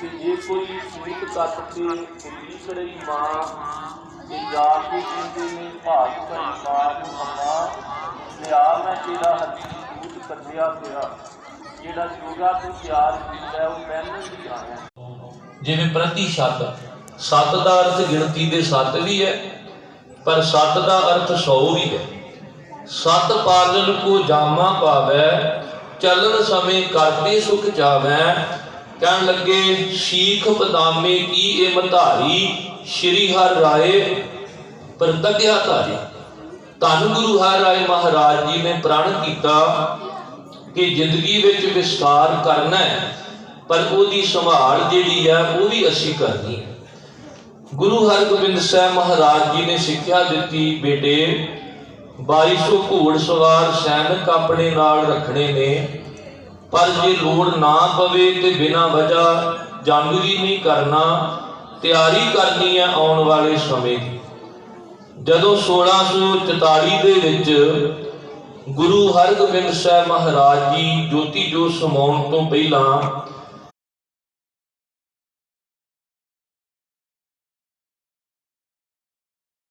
ਕਿ ਜੇ ਕੋਈ ਸੂਤ ਕੱਟ ਕੇ ਕੁੱਲੀ ਕਰਈ ਮਾਂ, ਤੇ ਜਾ ਕੇ ਕਹਿੰਦੇ ਨੇ, ਭਾਗ ਭਰੀ ਨੂੰ ਮੰਮਾ ਲਿਆ ਮੈਂ ਤੇਰਾ ਹੱਥੀ ਸੂਤ ਕੱਢਿਆ ਪਿਆ ਜਿਹੜਾ ਜੋਗਾ ਤੂੰ ਤਿਆਰ ਕੀਤਾ, ਉਹ ਪਹਿਲਾਂ ਹੀ ਆਇਆ ਜਿਵੇਂ ਪ੍ਰਤੀ ਸ਼ਤ ਸੱਤ ਦਾ ਅਰਥ ਗਿਣਤੀ ਦੇ ਸੱਤ ਵੀ ਹੈ, ਪਰ ਸੱਤ ਦਾ ਅਰਥ 100 ਵੀ ਹੈ। ਸਤ ਪਾਲਨ ਕੋ ਜਾਮਾ ਪਾਵੈ ਚਲਨ ਸਮੇਂ ਕਰਤੇ ਸੁਖ ਚਾਵੈ ਕਹਿਣ ਲੱਗੇ, ਸ਼ੀਖ ਬਦਾਮੇ ਕੀ ਇਹ ਮਧਾਰੀ ਸ਼੍ਰੀ ਹਰਿ ਰਾਏ ਪ੍ਰਤਗਿਆ ਧਾਰੀ? ਧੰਨ ਗੁਰੂ ਹਰਿ ਰਾਏ ਮਹਾਰਾਜ ਜੀ ਨੇ ਪ੍ਰਣ ਕੀਤਾ ਕਿ ਜ਼ਿੰਦਗੀ ਵਿੱਚ ਵਿਸਤਾਰ ਕਰਨਾ ਹੈ, ਪਰ ਉਹਦੀ ਸੰਭਾਲ ਜਿਹੜੀ ਹੈ, ਉਹ ਵੀ ਅਸੀਂ ਕਰਨੀ ਹੈ। ਗੁਰੂ ਹਰਗੋਬਿੰਦ ਸਾਹਿਬ ਮਹਾਰਾਜ ਜੀ ਨੇ ਸਿੱਖਿਆ ਦਿੱਤੀ, ਬੇਟੇ 2200 ਘੋੜ ਸਵਾਰ ਸੈਨਿਕ ਆਪਣੇ ਨਾਲ ਰੱਖਣੇ ਨੇ। ਪਰ ਜੇ ਲੋੜ ਨਾ ਪਵੇ ਤੇ ਬਿਨਾਂ ਵਜ੍ਹਾ ਜੰਗ ਵੀ ਨਹੀਂ ਕਰਨਾ, ਤਿਆਰੀ ਕਰਨੀ ਹੈ ਆਉਣ ਵਾਲੇ ਸਮੇਂ ਦੀ। ਜਦੋਂ 1644 ਦੇ ਵਿੱਚ ਗੁਰੂ ਹਰਗੋਬਿੰਦ ਸਾਹਿਬ ਮਹਾਰਾਜ ਜੀ ਜੋਤੀ ਜੋਤ ਸਮਾਉਣ ਤੋਂ ਪਹਿਲਾਂ